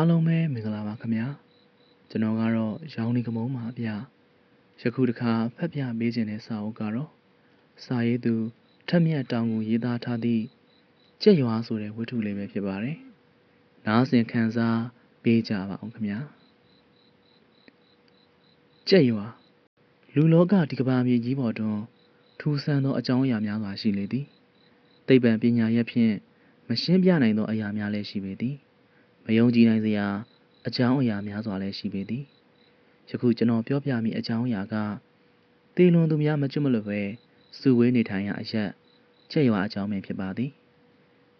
အားလုံးပဲမင်္ဂလာပါခင်ဗျာကျွန်တော်ကတော့ရောင်နေကမုံပါဗျာယခုတစ်ခါဖတ်ပြပေးခြင်းတဲ့စာအုပ်ကတော့စာရေးသူထက်မြက်တောင်ကိုရေးသားထားသည့်ကြက်ရွာဆိုတဲ့ဝတ္ထုလေးပဲဖြစ်ပါတယ်နားဆင်ခံစားပေးကြပါအောင်ခင်ဗျာကြက်ရွာလူလောကဒီကဘာမြေကြီးပေါ်တွင်ထူးဆန်းသောအကြောင်းအရာများစွာရှိလေသည်သိပ္ပံပညာရပ်ဖြင့်မရှင်းပြနိုင်သောအရာများလည်းရှိပေသည် မယုံကြည်နိုင်စရာအကြောင်းအရာများစွာလည်းရှိပေသည်ယခုကျွန်တော်ပြောပြမိအကြောင်းအရာကတေလွန်သူများမကျွတ်မလွတ်ပဲစုဝေးနေထိုင်ရာအရက်ချက်ရွာအကြောင်းပင်ဖြစ်ပါသည်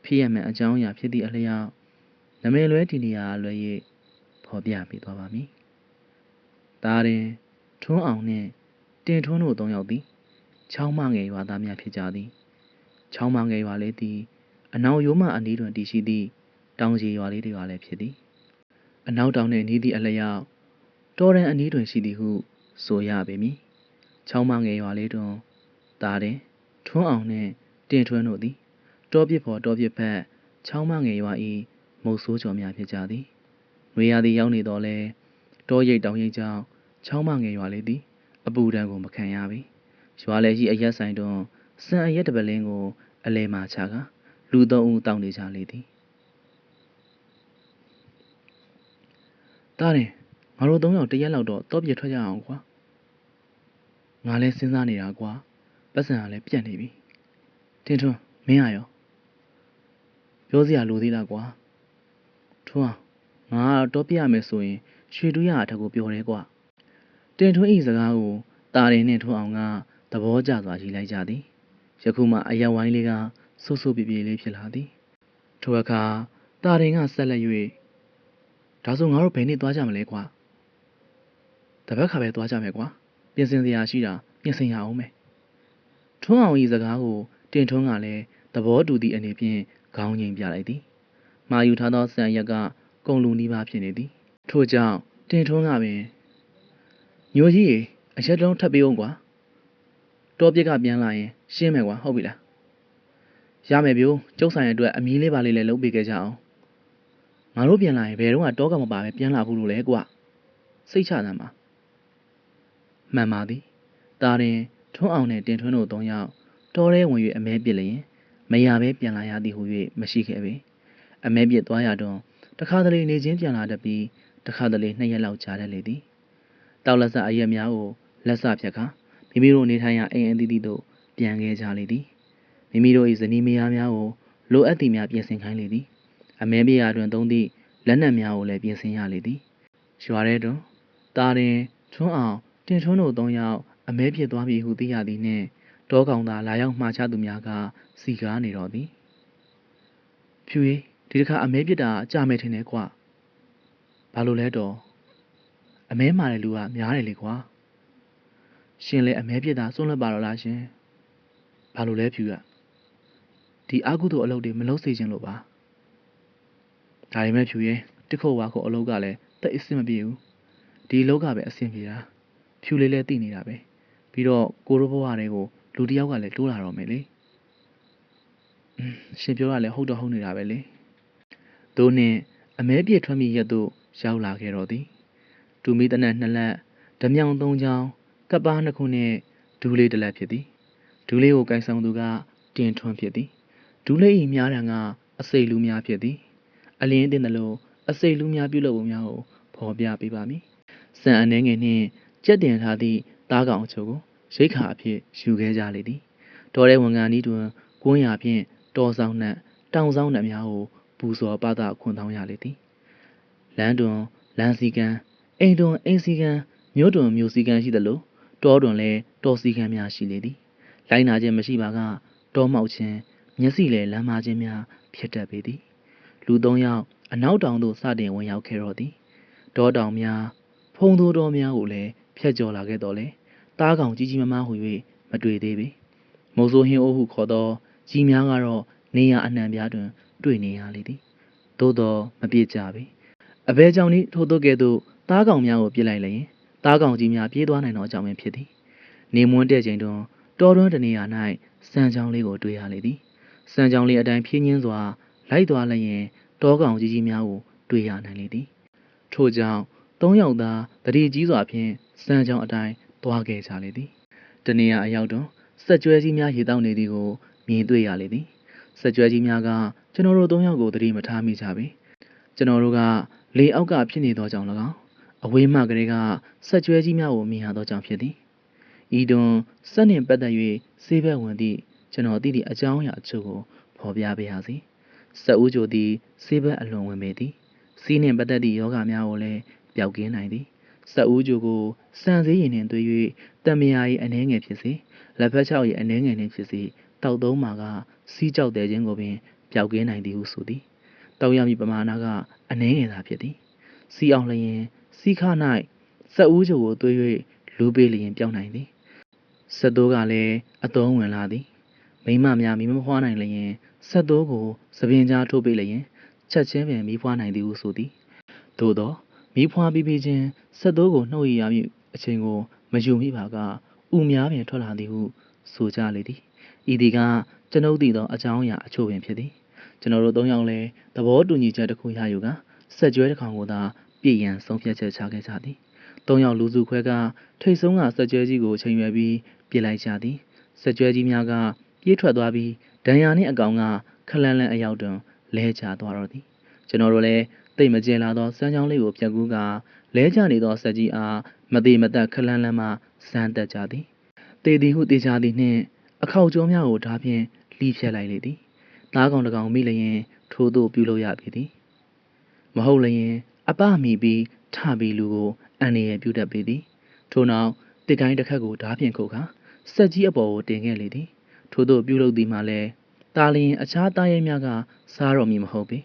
ဖြစ်ရမှန်အကြောင်းအရာဖြစ်သည့်အလျောက်နမေလွဲဒီနေရာလွဲ၍ဖော်ပြပေးသွားပါမည်ဒါရင်ထွန်းအောင်နှင့်တင်ထွန်းတို့သုံးယောက်သည်ချောင်းမငယ်ရွာသားများဖြစ်ကြသည်ချောင်းမငယ်ရွာလေးသည်အနောက်ရိုးမအနီးတွင်တည်ရှိသည့် တောင်ကြီးရွာလေးတွေပါလည်းဖြစ်သည်အနောက်တောင်နှင့်နီးသည့်အလျောက်တော်ရန်အနီးတွင်ရှိသည်ဟု ဆိုရပေမည်ချောင်းမငယ်ရွာလေးတွင်ဒါတင်ထွန်းအောင်နှင့်တင်ထွန်းတို့သည်တောပြစ်ဖော်တောပြစ်ဖက်ချောင်းမငယ်ရွာ၏မုတ်ဆိုးကြော်များဖြစ်ကြသည်နွေရာသီရောက်နေတော့လဲတောရိပ်တောင်ရိပ်ကြောင့်ချောင်းမငယ်ရွာလေးသည်အပူဒဏ်ကိုမခံရပေရွာလည်းရှိအရက်ဆိုင်တွင်စံအရက်တစ်ပလင်းကို အလဲမှချကာလူသုံးဦးတောင်းနေကြလေသည် တားတယ်ငါတို့သုံးယောက်တစ်ရက်လောက်တော့တော့ပြထွက်ကြအောင်ကွာငါလည်းစဉ်းစားနေတာကွာပတ်စံကလည်းပြတ်နေပြီတင်ထွန်းမင်းရရောပြောစရာလိုသေးလားကွာထွန်းအောင်ငါကတော့ပြရမယ်ဆိုရင်ရွှေတူးရအထက်ကိုပြောတယ်ကွာတင်ထွန်းဤစကားကိုတာရင်နဲ့ထွန်းအောင်ကသဘောကျစွာရှိလိုက်ကြသည်ယခုမှအရက်ဝိုင်းလေးကဆူဆူပြေပြေလေးဖြစ်လာသည်ထိုအခါတာရင်ကဆက်လက်၍ ဒါဆိုငါတို့ဘယ်နေ့သွားကြမလဲကွာတပတ်ခါပဲသွားကြမယ်ကွာပြင်ဆင်စရာရှိတာပြင်ဆင်ရအောင်မယ်ထွန်းအောင်ဤစကားကိုတင်ထွန်းကလည်းသဘောတူသည့်အနေဖြင့်ခေါင်းငိမ်ပြလိုက်သည်မာယူထားသောဆန်ရက်ကကုံလူနီးပါးဖြစ်နေသည်ထို့ကြောင့်တင်ထွန်းကပင်ညိုကြီးရေအရက်တုံးထပ်ပေးအောင်ကွာတောပြစ်ကပြန်လာရင်ရှင်းမယ်ကွာဟုတ်ပြီလားရမယ်ပြိုးကျုပ်ဆိုင်ရဲ့အတွက်အမီးလေးပါလေးလည်းလုပ်ပေးခဲ့ကြအောင် ငါတို့ပြန်လာရင်ဘယ်တော့မှတောကမပါပဲပြန်လာဘူးလို့လဲကွာစိတ်ချသမ်းပါမှန်ပါသည်တာရင်ထွန်းအောင်နဲ့တင်ထွန်းတို့သုံးယောက်တောထဲဝင်၍အမဲပစ်လျင်မရပဲပြန်လာရသည်ဟု၍မရှိခဲ့ပေအမဲပစ်သွားရတော့တခါတလေနေချင်းပြန်လာတတ်ပြီးတခါတလေနှစ်ရက်လောက်ကြာတတ်လေသည်တောက်လက်ဆအရက်များကိုလက်ဆဖြတ်ခါမိမိတို့နေထိုင်ရာအိမ်အသီးသီးတို့ပြန်ခဲ့ကြလေသည်မိမိတို့၏ဇနီးမယားများကိုလိုအပ်သည်များပြင်ဆင်ခိုင်းလေသည် အမဲပြရာတွင်သုံးသည့်လက်နက်များကိုလည်းပြင်ဆင်ရလေသည်ရွာထဲတွင်တာရင်ထွန်းအောင်တင်ထွန်းတို့သုံးယောက်အမဲဖြစ်သွားပြီဟုသိရသည်နှင့်တောကောင်သာလာရောက်မှားချသူများကစီကားနေတော့သည်ဖြူရီဒီတစ်ခါအမဲပြစ်တာကြာမယ်ထင်တယ်ကွာဘာလို့လဲတော့အမဲမာတဲ့လူကများတယ်လေကွာရှင်လည်းအမဲပြစ်တာစွန့်လွတ်ပါတော့လားရှင်ဘာလို့လဲဖြူရဒီအကုသို့အလုပ်တွေမလုပ်စေချင်လို့ပါ ဒါပေမဲ့ဖြူရဲတစ်ခုတ်ဝါခုတ်အလုပ်ကလည်းတက်အစ်စ်မပြေဘူးဒီအလုပ်ကပဲအဆင်ပြေတာဖြူလေးလည်းသိနေတာပဲပြီးတော့ကိုရိုးဘဝတွေကိုလူတစ်ယောက်ကလည်းတိုးလာတော့မယ်လေအင်းရှင်ပြောတာလည်းဟုတ်တော့ဟုတ်နေတာပဲလေသို့နှင့်အမဲပြည့်ထွက်မိရက်သို့ရောက်လာခဲ့တော့သည်ဒူမီတနက်နှစ်လက်ဓမြောင်သုံးချောင်းကပ်ပါနှစ်ခုနှင့်ဒူးလေးတစ်လက်ဖြစ်သည်ဒူးလေးကိုကိုင်ဆောင်သူကတင်ထွန်းဖြစ်သည်ဒူးလေး၏များတံကအစိတ်လူများဖြစ်သည် အလင်းတင်တယ်လို့အစိတ်လူများပြုလုပ်ပုံများကိုဖော်ပြပေးပါမည်။စံအနေငယ်နှင့်ကြက်တင်ထားသည့်သားကောင်အချို့ကိုရိတ်ခါအဖြစ်ယူခဲ့ကြလေသည်။တော်တဲ့ဝန်ကန်ဤတွင်ကွန်းရာဖြင့်တော်ဆောင်နှင့်တောင်ဆောင်နှင့်များကိုပူဇော်ပသခွန်တောင်းရလေသည်။လမ်းတွင်လမ်းစည်းကမ်းအိမ်တွင်အိမ်စည်းကမ်းမြို့တွင်မြို့စည်းကမ်းရှိသလိုတောတွင်လည်းတောစည်းကမ်းများရှိလေသည်။လိုင်းနာခြင်းမရှိပါကတောမောက်ခြင်းမျက်စိလည်းလမ်းမခြင်းများဖြစ်တတ်ပေသည်။ လူသုံးယောက်အနောက်တောင်သို့စတင်ဝင်ရောက်ခဲ့တော့သည်တောတောင်များဖုံသိုးတော်များကိုလည်းဖျက်ကျော်လာခဲ့တော့လေတားကောင်ကြီးကြီးမားမားဟူ၍မတွေ့သေးပေမုံဆိုးဟင်းအိုးဟုခေါ်သောကြီးများကတော့နေရအနှံပြားတွင် တွေ့နေရလေသည်သို့တော့မပြစ်ကြပေအဘဲကြောင့်ဤထို့သောကဲ့သို့တားကောင်များကိုပြစ်လိုက်လျင်တားကောင်ကြီးများပြေးသွားနိုင်သောအကြောင်းပင်ဖြစ်သည်နေမွန်းတဲ့ချိန်တွင်တော်တွန်းတနေရာ၌စံချောင်းလေးကိုတွေ့ရလေသည်စံချောင်းလေးအတိုင်းဖြင်းချင်းစွာ လိုက်သွားလျင်တောကောင်ကြီးကြီးများကိုတွေ့ရနိုင်လေသည်ထို့ကြောင့်သုံးယောက်သာတတိကြီးစွာဖြင့်စမ်းကြောင်းအတိုင်းသွားခဲ့ကြလေသည်တနေရာအရောက်တွင်စက်ကြွဲကြီးများရေတောက်နေသည်ကိုမြင်တွေ့ရလေသည်စက်ကြွဲကြီးများကကျွန်တော်တို့သုံးယောက်ကိုတတိမထားမိကြပေကျွန်တော်တို့ကလေအောက်ကဖြစ်နေသောကြောင့်၎င်းအဝေးမှကလေးကစက်ကြွဲကြီးများကိုမြင်ရသောကြောင့်ဖြစ်သည်ဤတွင်စက်နှင့်ပတ်သက်၍ဆေးဘက်ဝင်သည့်ကျွန်တော်သိသည့်အကြောင်းအရာအချို့ကိုဖော်ပြပေးရစီ စက်ဦးကြိုသည်ဆေးဘက်အလွန်ဝင်ပေသည်စီးနှင့်ပတ်သက်သည့်ယောဂများကိုလည်းပျောက်ကင်းနိုင်သည်စက်ဦးကြိုကိုစံစည်းရည်နှင့်သွေး၍တံမယာ၏အနှဲငယ်ဖြစ်စေလက်ဖက်ချောက်၏အနှဲငယ်နှင့်ဖြစ်စေတောက်သုံးမှာကစီးကြောက်တဲ့ခြင်းကိုပင်ပျောက်ကင်းနိုင်သည်ဟုဆိုသည်တောက်ရမည့်ပမာဏကအနှဲငယ်သာဖြစ်သည်စီးအောင်လျင်စီးခ၌စက်ဦးကြိုကိုသွေး၍လူပေးလျင်ပျောက်နိုင်သည်ဆက်တိုးကလည်းအတုံးဝင်လာသည်မိမများမိမဖွားနိုင်လျင် ဆက်တိုးကိုသပင်ကြားထိုးပေးလျင်ချက်ချင်းပင်မိဖွားနိုင်သည်ဟုဆိုသည်သို့သောမိဖွားပြီးပြီးချင်းဆက်တိုးကိုနှုတ်ရရမည့်အချိန်ကိုမယူမိပါကဥများပင်ထွက်လာသည်ဟုဆိုကြလေသည်ဤဒီကကျွန်ုပ်သိသောအကြောင်းအရာအချို့ပင်ဖြစ်သည်ကျွန်တော်တို့သုံးယောက်လည်းသဘောတူညီချက်တစ်ခုရယူကဆက်ကျွဲတစ်ခေါင်ကိုသာပြည်ရန်ဆုံးဖြတ်ချက်ချခဲ့ကြသည်သုံးယောက်လူစုခွဲကထိတ်ဆုံးကဆက်ကျွဲကြီးကိုချိန်ရွယ်ပြီးပြစ်လိုက်ကြသည်ဆက်ကျွဲကြီးများကပြေးထွက်သွားပြီး ဒဏ်ရာနှင့်အကောင်ကခလန်းလန်းအရောက်တွင်လဲကျသွားတော့သည်ကျွန်တော်တို့လည်းတိတ်မကျင်လာသောစမ်းချောင်းလေးကိုဖြတ်ကူးကလဲကျနေသောဆက်ကြီးအားမသေးမသက်ခလန်းလန်းမှစမ်းတက်ကြသည်တေသည်ဟုတေချာသည်နှင့်အခောက်ကျုံးများကိုဓာဖြင့်လှီးဖြတ်လိုက်လေသည်သားကောင်တစ်ကောင်မိလျင်ထိုးသို့ပြုလုပ်ရပြီသည်မဟုတ်လျင် အပမိပြီးထပြီးလူကိုအန်နေရပြုတတ်ပေသည်ထို့နောက်တစ်ကိုင်းတစ်ခတ်ကိုဓာဖြင့်ခုတ်ခါဆက်ကြီးအပေါ်ကိုတင်ခဲ့လေသည် ထို့သို့ပြုလုပ်သည်မှလည်းတာလျင်အခြားသားရဲများကစားတော်မူမဟုတ်ပေ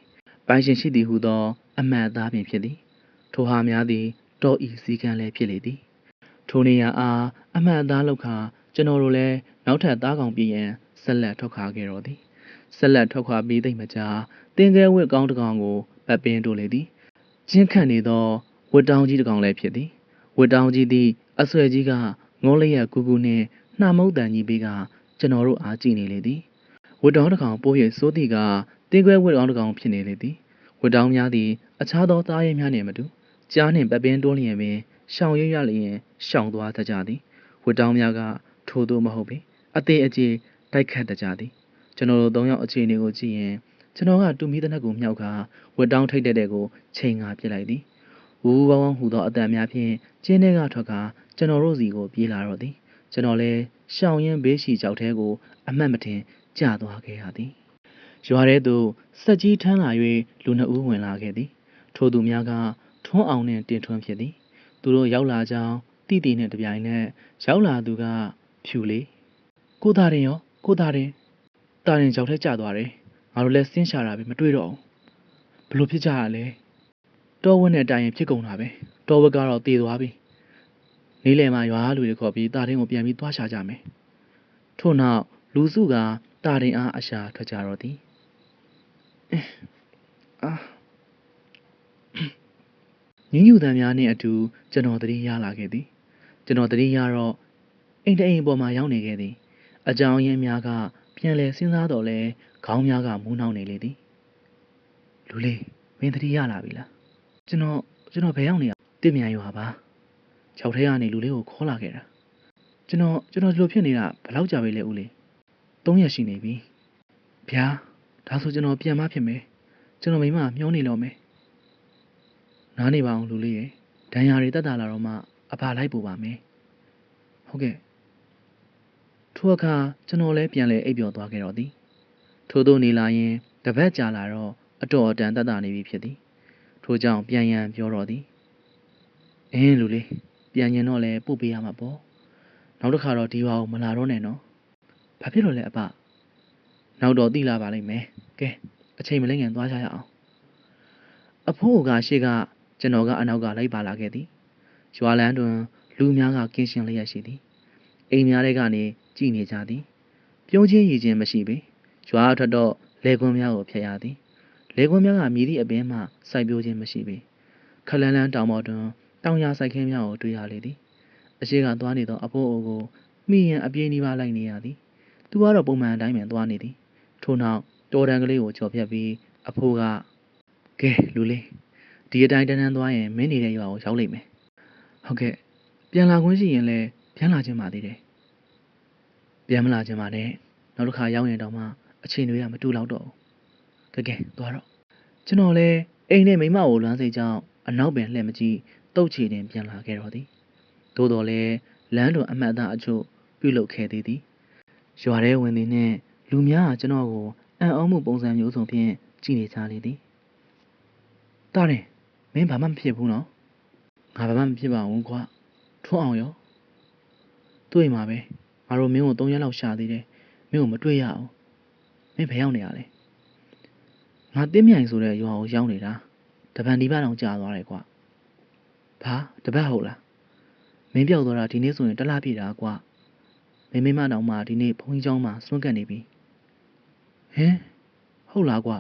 ပိုင်ရှင်ရှိသည်ဟုသော အမှတ်အသားပင်ဖြစ်သည် ထိုဟာများသည်တော်ဤစည်းကမ်းလည်းဖြစ်လေသည်ထိုနေရာအားအမှတ်အသားလောက်ခါကျွန်တော်တို့လည်းနောက်ထပ်သားကောင်ပြည်ရန်ဆက်လက်ထွက်ခွာခဲ့တော်သည်ဆက်လက်ထွက်ခွာပြီးသိမ့်မကြာတင်ကဲဝက်ကောင်းတစ်ကောင်ကိုပတ်ပင်တို့လေသည်ချင်းခန့်နေသောဝတ်တောင်းကြီးတစ်ကောင်လည်းဖြစ်သည်ဝတ်တောင်းကြီးသည်အဆွဲကြီးကငုံးလျက်ကူကူနှင့်နှာမုတ်တန်ကြီးပေးက ကျွန်တော်တို့အားကြည့်နေလေသည်ဝတ်တောင်းတစ်ကောင်ပိုး၍စိုးသည်ကတင်ခွဲဝတ်တောင်းတစ်ကောင်ဖြစ်နေလေသည်ဝတ်တောင်းများသည်အခြားသောသားရဲများနှင့်မတူကြားနှင့်ပပင်းတွန်းလျင်ပင်ရှောင်ရွရလျင်ရှောင်သွားတတ်ကြသည်ဝတ်တောင်းများကထိုးသို့မဟုတ်ပေအသေးအကျေတိုက်ခတ်တတ်ကြသည်ကျွန်တော်တို့၃ယောက်အခြေအနေကိုကြည့်ရင်ကျွန်တော်ကတူမီတနက်ကိုမြောက်ကဝတ်တောင်းထိတ်တဲ့တဲ့ကိုချိန်ငါပြစ်လိုက်သည်ဝူဝဝဟူသောအတန်များဖြင့်ကျင်းထဲကထွက်ကကျွန်တော်တို့စီကိုပြေးလာတော့သည်ကျွန်တော်လည်း ရှောင်ရင်ဘေးရှိကြောက်ထဲကို အမှတ်မတင်ကျသွားခဲ့ရသည်ရွာထဲသို့စက်ကြီးထမ်းလာ၍လူနှစ်ဦးဝင်လာခဲ့သည်ထိုသူများကထွန်းအောင်နှင့်တင်ထွန်းဖြစ်သည်သူတို့ရောက်လာကြောင်းတိတိနှင့်တပြိုင်နက်ရောက်လာသူကဖြူလေကိုသားရင်ရောကိုသားရင်တာရင်ကြောက်ထဲကျသွားတယ်ငါတို့လည်းစင်းရှာတာပဲမတွေ့တော့ဘူးဘလို့ဖြစ်ကြရလဲတော်ဝက်နဲ့တိုင်ရင်ဖြစ်ကုန်တာပဲတော်ဝက်ကတော့တည်သွားပြီ နေလယ်မှာရွာလူတွေခေါ်ပြီးတာရင်ကိုပြန်ပြီးသွားရှာကြမယ်ထို့နောက်လူစုကတာရင်အားအရှာထွက်ကြတော့သည်အာညညူတန်များနှင့်အတူကျွန်တော်တတိရလာခဲ့သည်ကျွန်တော်တတိရတော့အိမ်တအိမ်ပေါ်မှာရောက်နေခဲ့သည်အကြောင်းရင်းများကပြန်လဲစဉ်းစားတော့လဲခေါင်းများကမူးနှောင်းနေလေသည်လူလေးမင်းတတိရလာပြီလားကျွန်တော်ကျွန်တော်ဘယ်ရောက်နေရတင့်မြန်ရွာပါ ခြောက်ထဲကနေလူလေးကိုခေါ်လာခဲ့တာကျွန်တော်ကျွန်တော်ဒီလိုဖြစ်နေတာဘယ်လောက်ကြာပြီလဲဦးလေး၃ရက်ရှိနေပြီဗျာဒါဆိုကျွန်တော်ပြန်မဖြစ်မယ်ကျွန်တော်မိမမျောနေတော့မယ်နားနေပါအောင်လူလေးရယ်ဒဏ်ရာတွေတက်တာလာတော့မှအဖလိုက်ပို့ပါမယ်ဟုတ်ကဲ့ထိုအခါကျွန်တော်လည်းပြန်လဲအိပ်ပျော်သွားခဲ့တော့သည်ထို့သို့နေလာရင်တပတ်ကြာလာတော့အတော်အတန်တက်တာနေပြီဖြစ်သည်ထို့ကြောင့်ပြန်ရန်ပြောတော့သည်အင်းလူလေး ပြန်ရင်တော့လည်းပို့ပေးရမှာပေါ့နောက်တစ်ခါတော့ဒီဟာကိုမလာတော့နဲ့နော်ဘာဖြစ်လို့လဲအဖနောက်တော့တိလာပါလိမ့်မယ်ကဲအချိန်မလိမ့်ငန်သွားကြရအောင်အဖိုးကရှေ့ကကျွန်တော်ကအနောက်ကလိုက်ပါလာခဲ့သည်ရွာလန်းတွင်လူများကကင်းရှင်းလျက်ရှိသည်အိမ်များထဲကနေကြည်နေကြသည်ပြုံးချင်းရည်ချင်းမရှိပေရွာအထက်တော့လေကွန်းများကိုဖျက်ရသည်လေကွန်းများကမြည်သည့်အပင်မှစိုက်ပျိုးခြင်းမရှိပေခလန်းလန်းတောင်ပေါ်တွင် တောင်ရစိုက်ခင်းများကိုတွေ့ရလေသည်အရှိကသွားနေသောအဖိုးအိုကိုမိရင်အပြင်းဒီပါလိုက်နေရသည်သူကတော့ပုံမှန်အတိုင်းပင်သွားနေသည်ထို့နောက်တော်တန်ကလေးကိုကြော်ဖြတ်ပြီးအဖိုးကကဲလူလေးဒီအတိုင်းတန်းတန်းသွားရင်မင်းနေတဲ့ရွာကိုရောက်လိမ့်မယ်ဟုတ်ကဲ့ပြန်လာခွင့်ရှိရင်လည်းပြန်လာခြင်းပါသေးတယ်ပြန်မလာခြင်းပါနဲ့နောက်တစ်ခါရောက်ရင်တော့မှအချိန်တွေကမတူတော့တော့ဘူးကဲကဲသွားတော့ကျွန်တော်လည်းအိမ်နဲ့မိမကိုလွမ်းစိတ်ကြောင့်အနောက်ပင်လှည့်မကြည့် တုတ်ချီတင်ပြန်လာခဲ့တော့သည်သို့တော်လည်းလမ်းတော်အမှတ်အသားအချို့ပြုလုပ်ခဲ့သေးသည်ရွာထဲဝင်သည်နှင့်လူများကကျွန်တော်ကိုအံ့ဩမှုပုံစံမျိုးစုံဖြင့်ကြည့်နေကြလေသည်တားတယ်မင်းဘာမှမဖြစ်ဘူးနော်ငါဘာမှမဖြစ်ပါဘူးကွာထွန်းအောင်ရောတွေ့မှာပဲငါတို့မင်းကို၃ရက်လောက်ရှာသေးတယ်မင်းကိုမတွေ့ရအောင်မင်းဘယ်ရောက်နေရလဲငါတင်းမြိုင်ဆိုတဲ့ရွာကိုရောက်နေတာတပန်ဒီဘက်တောင်ကြာသွားတယ်ကွာ ဘာတပတ်ဟုတ်လားမင်းပြောက်သွားတာဒီနေ့ဆိုရင်တစ်လပြည့်တာကွာမင်းမိမတောင်မှဒီနေ့ဘုန်းကြီးကျောင်းမှာစွန့်ကပ်နေပြီဟင်ဟုတ်လားကွာ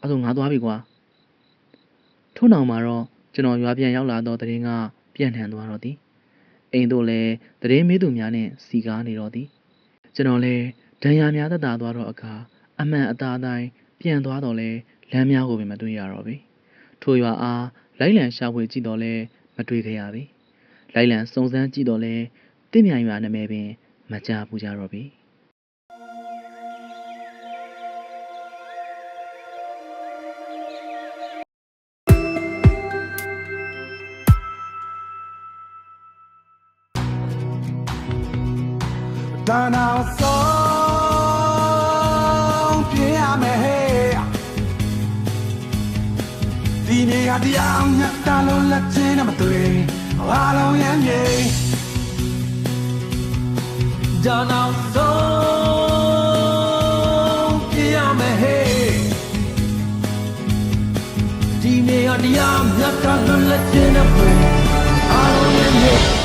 အဲ့ဆိုငါသွားပြီကွာထို့နောက်မှာတော့ကျွန်တော်ရွာပြန်ရောက်လာတော့တရင်ကပြန့်နှံသွားတော့သည်အိမ်တို့လည်းတရင်မေးသူများနဲ့စီကားနေတော့သည်ကျွန်တော်လည်းဒဏ်ရာများသက်သာသွားတော့အခါအမှန်အသားအတိုင်းပြန်သွားတော့လဲလမ်းများကိုပင်မတွေ့ရတော့ပြီထိုရွာအား လိုက်လံရှာဖွေကြည့်တော့လဲမတွေ့ခဲ့ရပြီလိုက်လံစုံစမ်းကြည့်တော့လဲတင့်မြိုင်ရွာနာမည်ပင်မကြားဘူးကြတော့ပြီတန်အောင်ဆုံး ဒီနေ့ကတရားညတ်တလုံးလက်ချင်းနဲ့မတွေ့အားလုံးရမ်းမြေတန်အောင်ဆုံးပြရမယ်ဟဲ့ဒီနေ့ကတရားညတ်တလုံးလက်ချင်းနဲ့မတွေ့အားလုံးရမ်းမြေ